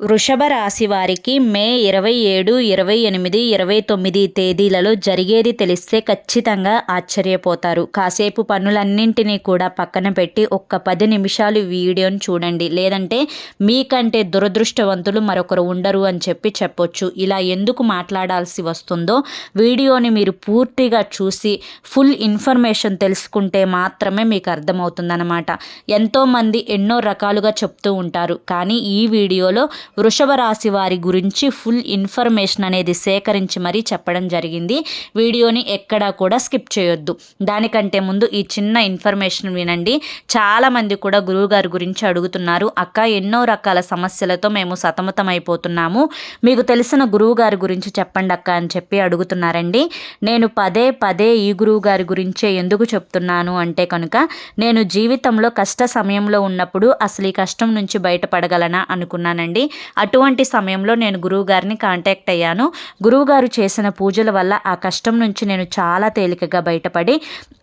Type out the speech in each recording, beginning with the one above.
వృషభ రాశి వారికి మే ఇరవై ఏడు ఇరవై ఎనిమిది ఇరవై తొమ్మిది తేదీలలో జరిగేది తెలిస్తే ఖచ్చితంగా ఆశ్చర్యపోతారు. కాసేపు పనులన్నింటినీ కూడా పక్కన పెట్టి ఒక్క పది నిమిషాలు వీడియోని చూడండి. లేదంటే మీకంటే దురదృష్టవంతులు మరొకరు ఉండరు అని చెప్పి చెప్పొచ్చు. ఇలా ఎందుకు మాట్లాడాల్సి వస్తుందో వీడియోని మీరు పూర్తిగా చూసి ఫుల్ ఇన్ఫర్మేషన్ తెలుసుకుంటే మాత్రమే మీకు అర్థమవుతుందన్నమాట. ఎంతోమంది ఎన్నో రకాలుగా చెప్తూ ఉంటారు. కానీ ఈ వీడియోలో వృషభ రాశి వారి గురించి ఫుల్ ఇన్ఫర్మేషన్ అనేది సేకరించి మరీ చెప్పడం జరిగింది. వీడియోని ఎక్కడా కూడా స్కిప్ చేయొద్దు. దానికంటే ముందు ఈ చిన్న ఇన్ఫర్మేషన్ వినండి. చాలామంది కూడా గురువుగారి గురించి అడుగుతున్నారు. అక్క ఎన్నో రకాల సమస్యలతో మేము సతమతమైపోతున్నాము. మీకు తెలిసిన గురువుగారి గురించి చెప్పండి అక్క అని చెప్పి అడుగుతున్నారండి. నేను పదే పదే ఈ గురువు గారి గురించే ఎందుకు చెప్తున్నాను? అంటే కనుక నేను జీవితంలో కష్ట సమయంలో ఉన్నప్పుడు అసలు ఈ కష్టం నుంచి బయటపడగలనా? అనుకున్నానండి. అటువంటి సమయంలో నేను గురువుగారిని కాంటాక్ట్ అయ్యాను. గురువుగారు చేసిన పూజల వల్ల ఆ కష్టం నుంచి నేను చాలా తేలికగా బయటపడి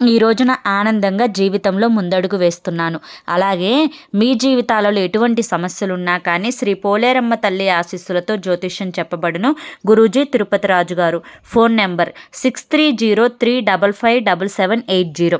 ఈ రోజున ఆనందంగా జీవితంలో ముందడుగు వేస్తున్నాను. అలాగే మీ జీవితాలలో ఎటువంటి సమస్యలున్నా కానీ శ్రీ పోలేరమ్మ తల్లి ఆశీస్సులతో జ్యోతిష్యం చెప్పబడును. గురూజీ తిరుపతి రాజు గారు phone number six three zero three double five double seven eight zero.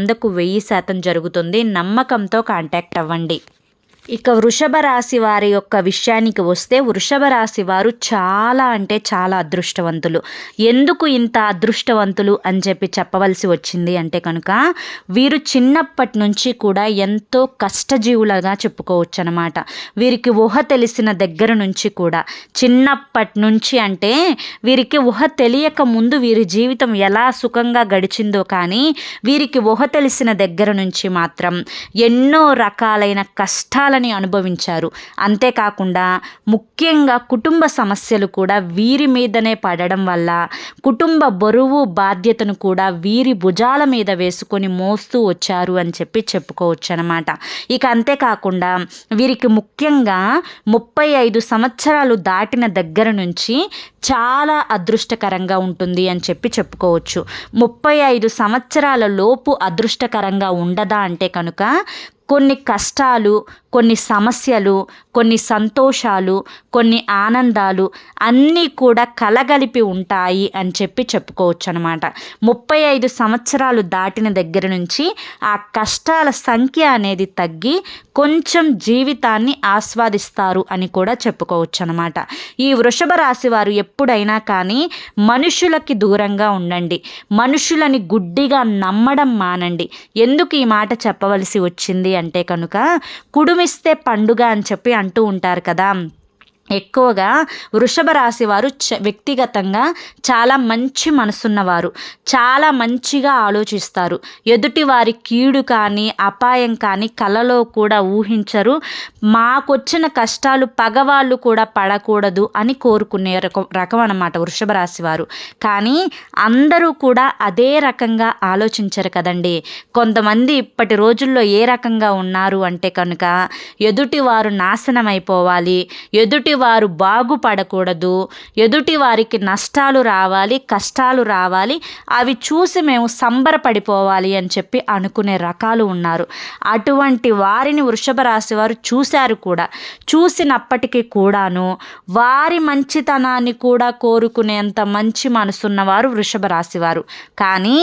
వందకు వెయ్యి శాతం జరుగుతుంది. నమ్మకంతో కాంటాక్ట్ అవ్వండి. ఇక వృషభ రాశి వారి యొక్క విషయానికి వస్తే వృషభ రాశి వారు చాలా అంటే చాలా అదృష్టవంతులు. ఎందుకు ఇంత అదృష్టవంతులు అని చెప్పి చెప్పవలసి వచ్చింది అంటే కనుక వీరు చిన్నప్పటి నుంచి కూడా ఎంతో కష్టజీవులుగా చెప్పుకోవచ్చు అనమాట వీరికి ఊహ తెలిసిన దగ్గర నుంచి కూడా చిన్నప్పటి నుంచి అంటే వీరికి ఊహ తెలియక ముందు వీరి జీవితం ఎలా సుఖంగా గడిచిందో కానీ వీరికి ఊహ తెలిసిన దగ్గర నుంచి మాత్రం ఎన్నో రకాలైన కష్టాలు కష్టాలని అనుభవించారు. అంతేకాకుండా ముఖ్యంగా కుటుంబ సమస్యలు కూడా వీరి మీదనే పడడం వల్ల కుటుంబ బరువు బాధ్యతను కూడా వీరి భుజాల మీద వేసుకొని మోస్తూ వచ్చారు అని చెప్పి చెప్పుకోవచ్చు అనమాట ఇక అంతేకాకుండా వీరికి ముఖ్యంగా ముప్పై ఐదు సంవత్సరాలు దాటిన దగ్గర నుంచి చాలా అదృష్టకరంగా ఉంటుంది అని చెప్పి చెప్పుకోవచ్చు. ముప్పై ఐదు సంవత్సరాల లోపు అదృష్టకరంగా ఉండదా అంటే కనుక కొన్ని కష్టాలు కొన్ని సమస్యలు కొన్ని సంతోషాలు కొన్ని ఆనందాలు అన్నీ కూడా కలగలిపి ఉంటాయి అని చెప్పి చెప్పుకోవచ్చు అనమాట ముప్పై ఐదు సంవత్సరాలు దాటిన దగ్గర నుంచి ఆ కష్టాల సంఖ్య అనేది తగ్గి కొంచెం జీవితాన్ని ఆస్వాదిస్తారు అని కూడా చెప్పుకోవచ్చు అనమాట ఈ వృషభ రాశి వారు ఎప్పుడైనా కానీ మనుషులకి దూరంగా ఉండండి. మనుషులని గుడ్డిగా నమ్మడం మానండి. ఎందుకు ఈ మాట చెప్పవలసి వచ్చింది అంటే కనుక ఇస్తే పండుగ అని చెప్పి అంటూ ఉంటారు కదా. ఎక్కువగా వృషభ రాశి వారు చ వ్యక్తిగతంగా చాలా మంచి మనసున్నవారు. చాలా మంచిగా ఆలోచిస్తారు. ఎదుటి వారి కీడు కానీ అపాయం కానీ కలలో కూడా ఊహించరు. మాకొచ్చిన కష్టాలు పగవాళ్ళు కూడా పడకూడదు అని కోరుకునే రకం రకం అనమాట వృషభ రాశి వారు. కానీ అందరూ కూడా అదే రకంగా ఆలోచించరు కదండి. కొంతమంది ఇప్పటి రోజుల్లో ఏ రకంగా ఉన్నారు అంటే కనుక ఎదుటి వారు నాశనం అయిపోవాలి ఎదుటి వారు బాగుపడకూడదు. ఎదుటి వారికి నష్టాలు రావాలి కష్టాలు రావాలి. అవి చూసి మేము సంబరపడిపోవాలి అని చెప్పి అనుకునే రకాలు ఉన్నారు. అటువంటి వారిని వృషభ రాశి వారు చూశారు కూడా. చూసినప్పటికీ కూడాను వారి మంచితనాన్ని కూడా కోరుకునేంత మంచి మనసున్నవారు వృషభ రాశి వారు. కానీ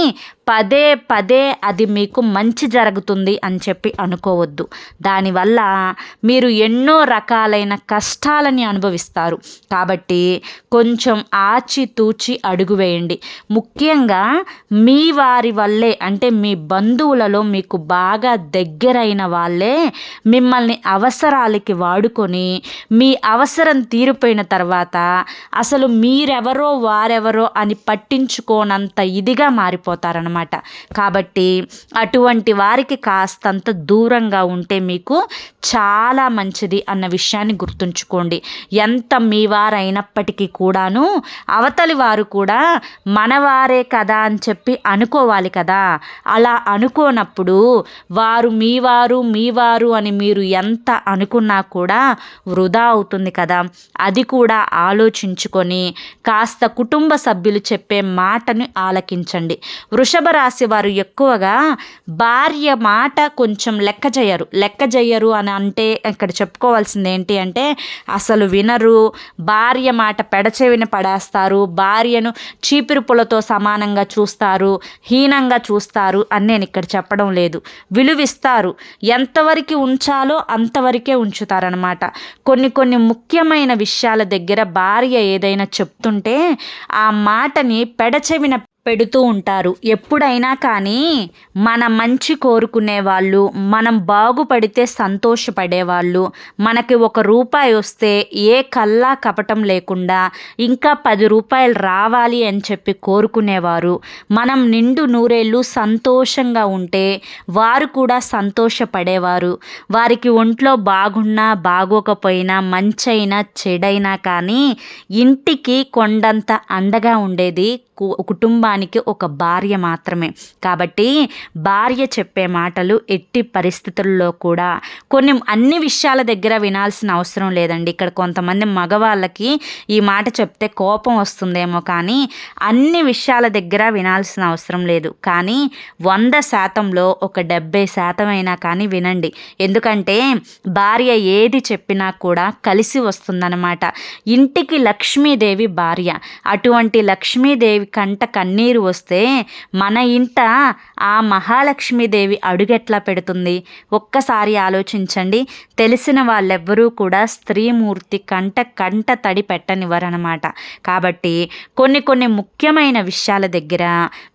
పదే పదే అది మీకు మంచి జరుగుతుంది అని చెప్పి అనుకోవద్దు. దానివల్ల మీరు ఎన్నో రకాలైన కష్టాలని అనుభవిస్తారు. కాబట్టి కొంచెం ఆచితూచి అడుగు వేయండి. ముఖ్యంగా మీ వారి వల్లే అంటే మీ బంధువులలో మీకు బాగా దగ్గరైన వాళ్ళే మిమ్మల్ని అవసరాలకి వాడుకొని మీ అవసరం తీరిపోయిన తర్వాత అసలు మీరెవరో వారెవరో అని పట్టించుకోనంత ఇదిగా మారిపోతారనమాట అనమాట కాబట్టి అటువంటి వారికి కాస్తంత దూరంగా ఉంటే మీకు చాలా మంచిది అన్న విషయాన్ని గుర్తుంచుకోండి. ఎంత మీ వారైనప్పటికీ కూడాను అవతలి వారు కూడా మనవారే కదా అని చెప్పి అనుకోవాలి కదా. అలా అనుకోనప్పుడు వారు మీ వారు మీ వారు అని మీరు ఎంత అనుకున్నా కూడా వృధా అవుతుంది కదా. అది కూడా ఆలోచించుకొని కాస్త కుటుంబ సభ్యులు చెప్పే మాటని ఆలకించండి. వృషభ రాశి వారు ఎక్కువగా భార్య మాట కొంచెం లెక్క చేయరు లెక్క చేయరు అని అంటే ఇక్కడ చెప్పుకోవాల్సింది ఏంటి అంటే అసలు వినరు భార్య మాట పెడచెవిన పడేస్తారు భార్యను చీపిరుపులతో సమానంగా చూస్తారు హీనంగా చూస్తారు అని నేను ఇక్కడ చెప్పడం లేదు. విలువిస్తారు. ఎంతవరకు ఉంచాలో అంతవరకే ఉంచుతారనమాట కొన్ని కొన్ని ముఖ్యమైన విషయాల దగ్గర భార్య ఏదైనా చెప్తుంటే ఆ మాటని పెడచెవిన పెడుతూ ఉంటారు. ఎప్పుడైనా కానీ మన మంచి కోరుకునే వాళ్ళు మనం బాగుపడితే సంతోషపడేవాళ్ళు మనకి ఒక రూపాయి వస్తే ఏ కల్లా కపటం లేకుండా ఇంకా పది రూపాయలు రావాలి అని చెప్పి కోరుకునేవారు. మనం నిండు నూరేళ్ళు సంతోషంగా ఉంటే వారు కూడా సంతోషపడేవారు. వారికి ఒంట్లో బాగున్నా బాగోకపోయినా మంచైనా చెడైనా కానీ ఇంటికి కొండంత అండగా ఉండేది కుటుంబానికి ఒక భార్య మాత్రమే. కాబట్టి భార్య చెప్పే మాటలు ఎట్టి పరిస్థితుల్లో కూడా కొన్ని అన్ని విషయాల దగ్గర వినాల్సిన అవసరం లేదండి. ఇక్కడ కొంతమంది మగవాళ్ళకి ఈ మాట చెప్తే కోపం వస్తుందేమో కానీ అన్ని విషయాల దగ్గర వినాల్సిన అవసరం లేదు. కానీ వంద శాతంలో ఒక డెబ్బై శాతం అయినా కానీ వినండి. ఎందుకంటే భార్య ఏది చెప్పినా కూడా కలిసి వస్తుందన్నమాట. ఇంటికి లక్ష్మీదేవి భార్య. అటువంటి లక్ష్మీదేవి కంట కన్నీరు వస్తే మన ఇంట ఆ మహాలక్ష్మీదేవి అడుగెట్లా పెడుతుంది? ఒక్కసారి ఆలోచించండి. తెలిసిన వాళ్ళెవ్వరూ కూడా స్త్రీమూర్తి కంట కంట తడి పెట్టనివ్వరనమాట కాబట్టి కొన్ని కొన్ని ముఖ్యమైన విషయాల దగ్గర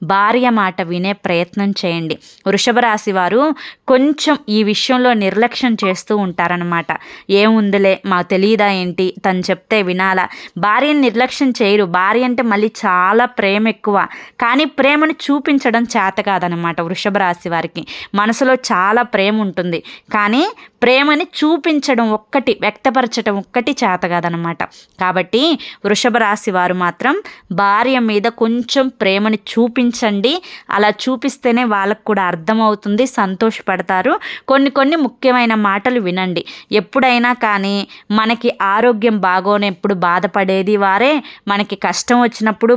భార్య మాట వినే ప్రయత్నం చేయండి. వృషభ రాశి వారు కొంచెం ఈ విషయంలో నిర్లక్ష్యం చేస్తూ ఉంటారనమాట ఏముందిలే మా తెలియదా ఏంటి? తను చెప్తే వినాలా? భార్యని నిర్లక్ష్యం చేయరు. భార్య అంటే మళ్ళీ చాలా ప్రేమ ఎక్కువ. కానీ ప్రేమను చూపించడం చేత కాదనమాట వృషభ రాశి వారికి. మనసులో చాలా ప్రేమ ఉంటుంది. కానీ ప్రేమని చూపించడం ఒక్కటి వ్యక్తపరచడం ఒక్కటి చేత కాదనమాట కాబట్టి వృషభ రాశి వారు మాత్రం భార్య మీద కొంచెం ప్రేమని చూపించండి. అలా చూపిస్తేనే వాళ్ళకు కూడా అర్థమవుతుంది సంతోషపడతారు. కొన్ని కొన్ని ముఖ్యమైన మాటలు వినండి. ఎప్పుడైనా కానీ మనకి ఆరోగ్యం బాగోనప్పుడు బాధపడేది వారే మనకి కష్టం వచ్చినప్పుడు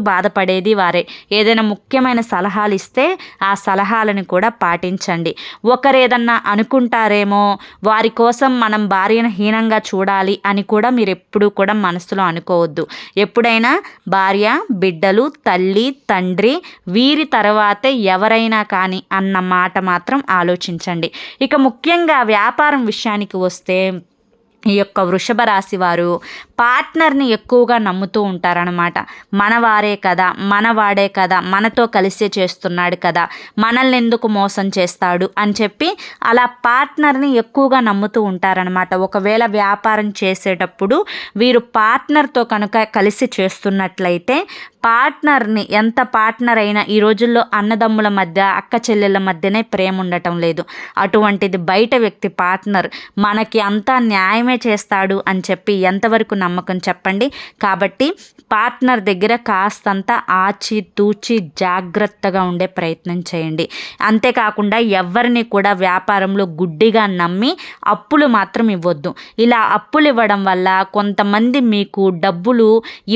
చేసేది వారే. ఏదైనా ముఖ్యమైన సలహాలు ఇస్తే ఆ సలహాలను కూడా పాటించండి. ఒకరు ఏదన్నా అనుకుంటారేమో వారి కోసం మనం భార్యను హీనంగా చూడాలి అని కూడా మీరు ఎప్పుడూ కూడా మనసులో అనుకోవద్దు. ఎప్పుడైనా భార్య బిడ్డలు తల్లి తండ్రి వీరి తర్వాతే ఎవరైనా కానీ అన్న మాట మాత్రం ఆలోచించండి. ఇక ముఖ్యంగా వ్యాపారం విషయానికి వస్తే ఈ యొక్క వృషభ రాశి వారు పార్ట్నర్ని ఎక్కువగా నమ్ముతూ ఉంటారనమాట మనవారే కదా మనవాడే కదా మనతో కలిసే చేస్తున్నాడు కదా మనల్ని ఎందుకు మోసం చేస్తాడు అని చెప్పి అలా పార్ట్నర్ని ఎక్కువగా నమ్ముతూ ఉంటారనమాట ఒకవేళ వ్యాపారం చేసేటప్పుడు వీరు పార్ట్నర్తో కనుక కలిసి చేస్తున్నట్లయితే పార్ట్నర్ని ఎంత పార్ట్నర్ అయినా ఈ రోజుల్లో అన్నదమ్ముల మధ్య అక్క చెల్లెళ్ళ మధ్యనే ప్రేమ ఉండటం లేదు. అటువంటిది బయట వ్యక్తి పార్ట్నర్ మనకి అంతా న్యాయమే చేస్తాడు అని చెప్పి ఎంతవరకు నమ్మకం చెప్పండి. కాబట్టి పార్ట్నర్ దగ్గర కాస్తంత ఆచి తూచి జాగ్రత్తగా ఉండే ప్రయత్నం చేయండి. అంతేకాకుండా ఎవరిని కూడా వ్యాపారంలో గుడ్డిగా నమ్మి అప్పులు మాత్రం ఇవ్వద్దు. ఇలా అప్పులు ఇవ్వడం వల్ల కొంతమంది మీకు డబ్బులు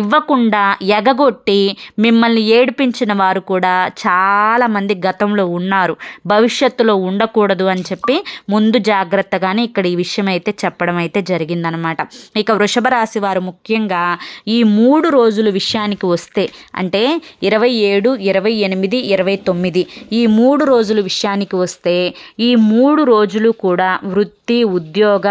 ఇవ్వకుండా ఎగగొట్టి మిమ్మల్ని ఏడిపించిన వారు కూడా చాలామంది గతంలో ఉన్నారు. భవిష్యత్తులో ఉండకూడదు అని చెప్పి ముందు జాగ్రత్తగానే ఇక్కడ ఈ విషయం అయితే చెప్పడం అయితే జరిగిందనమాట. ఇక వృషభ రాశి వారు ముఖ్యంగా ఈ మూడు రోజులు విషయానికి వస్తే అంటే ఇరవై ఏడు ఇరవై ఎనిమిది ఇరవై తొమ్మిది ఈ మూడు రోజుల విషయానికి వస్తే ఈ మూడు రోజులు కూడా వృత్తి ఉద్యోగ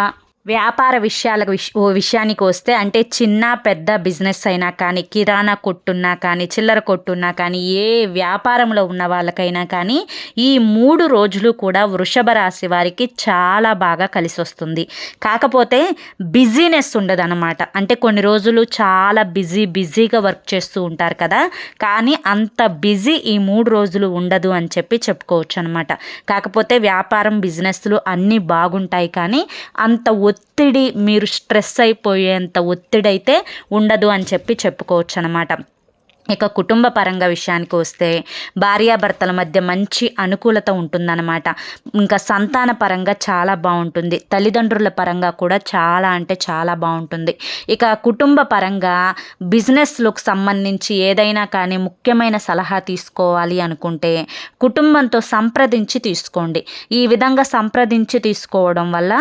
వ్యాపార విషయాల విష ఓ విషయానికి వస్తే అంటే చిన్న పెద్ద బిజినెస్ అయినా కానీ కిరాణా కొట్టున్నా కానీ చిల్లర కొట్టున్నా కానీ ఏ వ్యాపారంలో ఉన్న వాళ్ళకైనా కానీ ఈ మూడు రోజులు కూడా వృషభ రాశి వారికి చాలా బాగా కలిసి వస్తుంది కాకపోతే బిజీనెస్ ఉండదు అనమాట అంటే కొన్ని రోజులు చాలా బిజీ బిజీగా వర్క్ చేస్తూ ఉంటారు కదా. కానీ అంత బిజీ ఈ మూడు రోజులు ఉండదు అని చెప్పి చెప్పుకోవచ్చు అనమాట కాకపోతే వ్యాపారం బిజినెస్లు అన్నీ బాగుంటాయి కానీ అంత ఒత్తిడి మీరు స్ట్రెస్ అయిపోయేంత ఒత్తిడి అయితే ఉండదు అని చెప్పి చెప్పుకోవచ్చు అనమాట ఇక కుటుంబ పరంగా విషయానికి వస్తే భార్యాభర్తల మధ్య మంచి అనుకూలత ఉంటుందన్నమాట. ఇంకా సంతాన పరంగా చాలా బాగుంటుంది. తల్లిదండ్రుల పరంగా కూడా చాలా అంటే చాలా బాగుంటుంది. ఇక కుటుంబ పరంగా బిజినెస్లకు సంబంధించి ఏదైనా కానీ ముఖ్యమైన సలహా తీసుకోవాలి అనుకుంటే కుటుంబంతో సంప్రదించి తీసుకోండి. ఈ విధంగా సంప్రదించి తీసుకోవడం వల్ల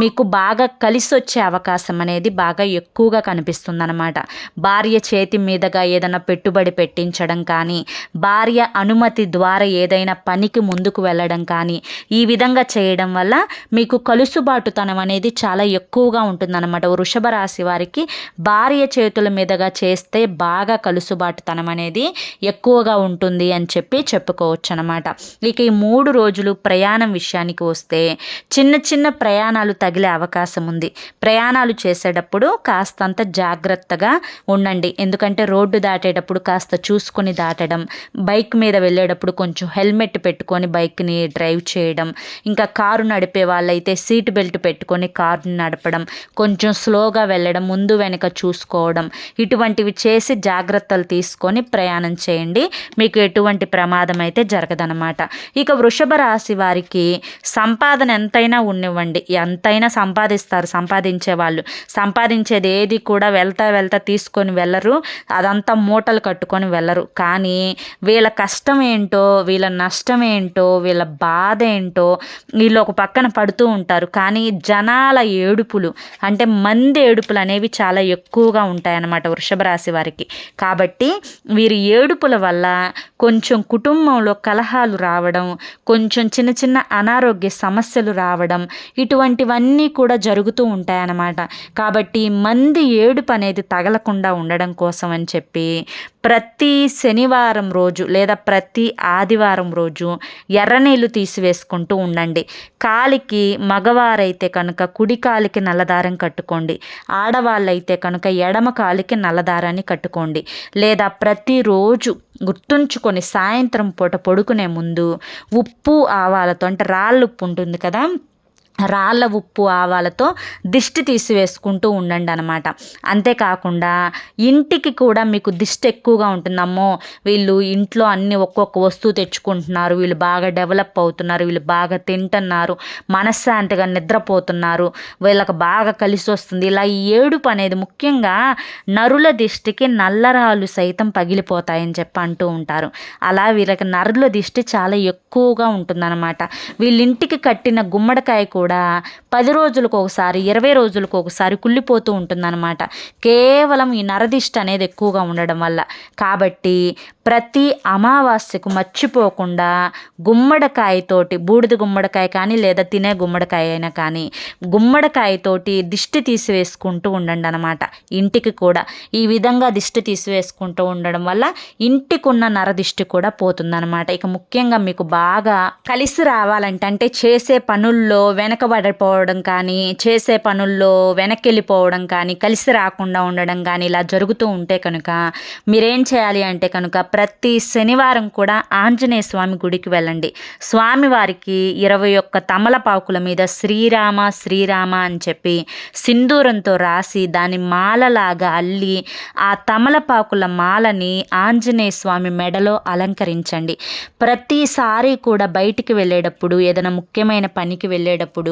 మీకు బాగా కలిసి వచ్చే అవకాశం అనేది బాగా ఎక్కువగా కనిపిస్తుంది అనమాట భార్య చేతి మీదుగా ఏదైనా పెట్టు పెట్టుబడి పెట్టించడం కానీ భార్య అనుమతి ద్వారా ఏదైనా పనికి ముందుకు వెళ్ళడం కానీ ఈ విధంగా చేయడం వల్ల మీకు కలుసుబాటుతనం అనేది చాలా ఎక్కువగా ఉంటుందన్నమాట. వృషభ రాశి వారికి భార్య చేతుల మీదుగా చేస్తే బాగా కలుసుబాటుతనం అనేది ఎక్కువగా ఉంటుంది అని చెప్పి చెప్పుకోవచ్చు అనమాట ఇక ఈ మూడు రోజులు ప్రయాణం విషయానికి వస్తే చిన్న చిన్న ప్రయాణాలు తగిలే అవకాశం ఉంది. ప్రయాణాలు చేసేటప్పుడు కాస్తంత జాగ్రత్తగా ఉండండి. ఎందుకంటే రోడ్డు దాటేటప్పుడు కాస్త చూసుకొని దాటడం బైక్ మీద వెళ్ళేటప్పుడు కొంచెం హెల్మెట్ పెట్టుకొని బైక్ని డ్రైవ్ చేయడం ఇంకా కారు నడిపే వాళ్ళైతే సీట్ బెల్ట్ పెట్టుకొని కారుని నడపడం కొంచెం స్లోగా వెళ్ళడం ముందు వెనక చూసుకోవడం ఇటువంటివి చేసి జాగ్రత్తలు తీసుకొని ప్రయాణం చేయండి. మీకు ఎటువంటి ప్రమాదం అయితే జరగదనమాట ఇక వృషభ రాశి వారికి సంపాదన ఎంతైనా ఉండివ్వండి ఎంతైనా సంపాదిస్తారు సంపాదించే వాళ్ళు. సంపాదించేది ఏది కూడా వెళ్తా వెళ్తా తీసుకొని వెళ్ళరు. అదంతా మూటలు కట్టుకొని వెళ్ళరు. కానీ వీళ్ళ కష్టం ఏంటో వీళ్ళ నష్టం ఏంటో వీళ్ళ బాధ ఏంటో వీళ్ళు ఒక పక్కన పడుతూ ఉంటారు. కానీ జనాల ఏడుపులు అంటే మంది ఏడుపులు అనేవి చాలా ఎక్కువగా ఉంటాయన్నమాట వృషభ రాశి వారికి. కాబట్టి వీరి ఏడుపుల వల్ల కొంచెం కుటుంబంలో కలహాలు రావడం కొంచెం చిన్న చిన్న అనారోగ్య సమస్యలు రావడం ఇటువంటివన్నీ కూడా జరుగుతూ ఉంటాయన్నమాట. కాబట్టి మంది ఏడుపు అనేది తగలకుండా ఉండడం కోసం అని చెప్పి ప్రతి శనివారం రోజు లేదా ప్రతి ఆదివారం రోజు ఎర్రనీళ్ళు తీసివేసుకుంటూ ఉండండి. కాలికి మగవారైతే కనుక కుడి కాలికి నల్లదారం కట్టుకోండి. ఆడవాళ్ళైతే కనుక ఎడమ కాలికి నల్లదారాన్ని కట్టుకోండి. లేదా ప్రతిరోజు గుర్తుంచుకొని సాయంత్రం పూట పడుకునే ముందు ఉప్పు ఆవాలతో అంటే రాళ్ళు ఉప్పు ఉంటుంది కదా రాళ్ళ ఉప్పు ఆవాలతో దిష్టి తీసివేసుకుంటూ ఉండండి అనమాట అంతేకాకుండా ఇంటికి కూడా మీకు దిష్టి ఎక్కువగా ఉంటుందమ్మో. వీళ్ళు ఇంట్లో అన్ని ఒక్కొక్క వస్తువు తెచ్చుకుంటున్నారు. వీళ్ళు బాగా డెవలప్ అవుతున్నారు. వీళ్ళు బాగా తింటున్నారు. మనశ్శాంతిగా నిద్రపోతున్నారు. వీళ్ళకి బాగా కలిసి వస్తుంది. ఇలా ఈ ఏడుపు అనేది ముఖ్యంగా నరుల దిష్టికి నల్లరాళ్ళు సైతం పగిలిపోతాయని చెప్పి అంటూ ఉంటారు. అలా వీళ్ళకి నరుల దిష్టి చాలా ఎక్కువగా ఉంటుందన్నమాట. వీళ్ళింటికి కట్టిన గుమ్మడికాయ కూడా కూడా పది రోజులకు ఒకసారి ఇరవై రోజులకు ఒకసారి కుళ్ళిపోతూ ఉంటుందన్నమాట. కేవలం ఈ నరదిష్ట అనేది ఎక్కువగా ఉండడం వల్ల. కాబట్టి ప్రతి అమావాస్యకు మర్చిపోకుండా గుమ్మడికాయతోటి బూడిద గుమ్మడికాయ కానీ లేదా తినే గుమ్మడికాయ అయినా కానీ గుమ్మడికాయతోటి దిష్టి తీసివేసుకుంటూ ఉండండి అనమాట ఇంటికి కూడా ఈ విధంగా దిష్టి తీసివేసుకుంటూ ఉండడం వల్ల ఇంటికి ఉన్న నరదిష్టి కూడా పోతుందన్నమాట. ఇక ముఖ్యంగా మీకు బాగా కలిసి రావాలంటే అంటే చేసే పనుల్లో వెనకబడిపోవడం కానీ చేసే పనుల్లో వెనక్కి వెళ్ళిపోవడం కానీ కలిసి రాకుండా ఉండడం కానీ ఇలా జరుగుతూ ఉంటే కనుక మీరేం చేయాలి అంటే కనుక ప్రతి శనివారం కూడా ఆంజనేయ స్వామి గుడికి వెళ్ళండి. స్వామివారికి ఇరవై ఒక్క తమలపాకుల మీద శ్రీరామ శ్రీరామ అని చెప్పి సింధూరంతో రాసి దాని మాలలాగా అల్లి ఆ తమలపాకుల మాలని ఆంజనేయ స్వామి మెడలో అలంకరించండి. ప్రతిసారి కూడా బయటికి వెళ్ళేటప్పుడు ఏదైనా ముఖ్యమైన పనికి వెళ్ళేటప్పుడు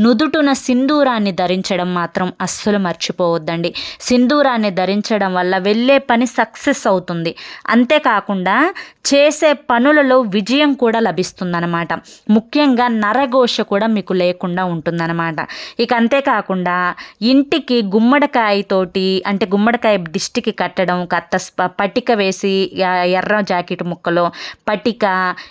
నుదుటున సింధూరాన్ని ధరించడం మాత్రం అస్సలు మర్చిపోవద్దండి. సింధూరాన్ని ధరించడం వల్ల వెళ్ళే పని సక్సెస్ అవుతుంది. అంతేకాకుండా చేసే పనులలో విజయం కూడా లభిస్తుందన్నమాట. ముఖ్యంగా నరఘోష కూడా మీకు లేకుండా ఉంటుందన్నమాట. ఇక అంతేకాకుండా ఇంటికి గుమ్మడికాయతోటి అంటే గుమ్మడికాయ దిష్టికి కట్టడం కత్త పటిక వేసి ఎర్ర జాకెట్ ముక్కలో పటిక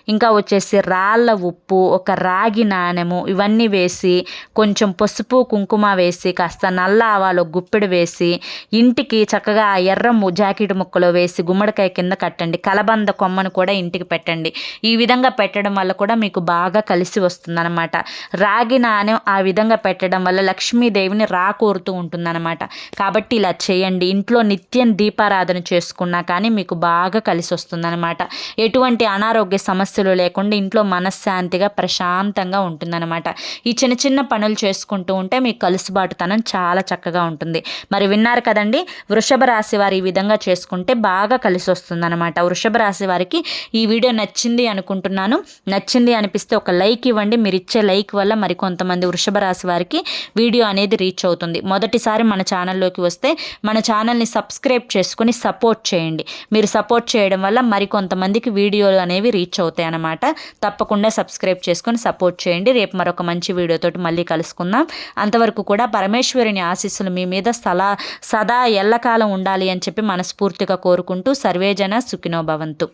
ఇంకా వచ్చేసి రాళ్ళ ఉప్పు ఒక రాగి నాణెము ఇవన్నీ వేసి కొంచెం పసుపు కుంకుమ వేసి కాస్త నల్ల ఆవాలు గుప్పెడు వేసి ఇంటికి చక్కగా ఎర్ర ము- జాకెట్ ముక్కలో వేసి గుమ్మడికాయ కింద కట్టండి. కలబంద కొమ్మను కూడా ఇంటికి పెట్టండి. ఈ విధంగా పెట్టడం వల్ల కూడా మీకు బాగా కలిసి వస్తుందన్నమాట. రాగి నాణ్యం ఆ విధంగా పెట్టడం వల్ల లక్ష్మీదేవిని రాకూరుతూ ఉంటుందన్నమాట. కాబట్టి ఇలా చేయండి. ఇంట్లో నిత్యం దీపారాధన చేసుకున్నా కానీ మీకు బాగా కలిసి వస్తుందన్నమాట. ఎటువంటి అనారోగ్య సమస్యలు లేకుండా ఇంట్లో మనశ్శాంతిగా ప్రశాంతంగా ఉంటుందన్నమాట. ఈ ఈ చిన్న చిన్న పనులు చేసుకుంటూ ఉంటే మీకు కలుసుబాటుతనం చాలా చక్కగా ఉంటుంది. మరి విన్నారు కదండి వృషభ రాశి వారు ఈ విధంగా చేసుకుంటే బాగా కలిసి వస్తుందన్నమాట వృషభ రాశి వారికి ఈ వీడియో నచ్చింది అనుకుంటున్నాను. నచ్చింది అనిపిస్తే ఒక లైక్ ఇవ్వండి. మీరు ఇచ్చే లైక్ వల్ల మరి కొంతమంది వృషభ రాశి వారికి వీడియో అనేది రీచ్ అవుతుంది. మొదటిసారి మన ఛానల్లోకి వస్తే మన ఛానల్ని సబ్స్క్రైబ్ చేసుకుని సపోర్ట్ చేయండి. మీరు సపోర్ట్ చేయడం వల్ల మరి కొంతమందికి వీడియోలు అనేవి రీచ్ అవుతాయి అన్నమాట తప్పకుండా సబ్స్క్రైబ్ చేసుకొని సపోర్ట్ చేయండి. రేపు మరొక మంచి వీడియోతోటి మళ్ళీ కలుసుకుందాం. అంతవరకు కూడా పరమేశ్వరుని ఆశీస్సులు మీ మీద సలా సదా ఎల్లకాలం ఉండాలి అని చెప్పి మనస్ఫూర్తిగా కోరుకుంటూ సర్వేజన సుఖినో భవంతు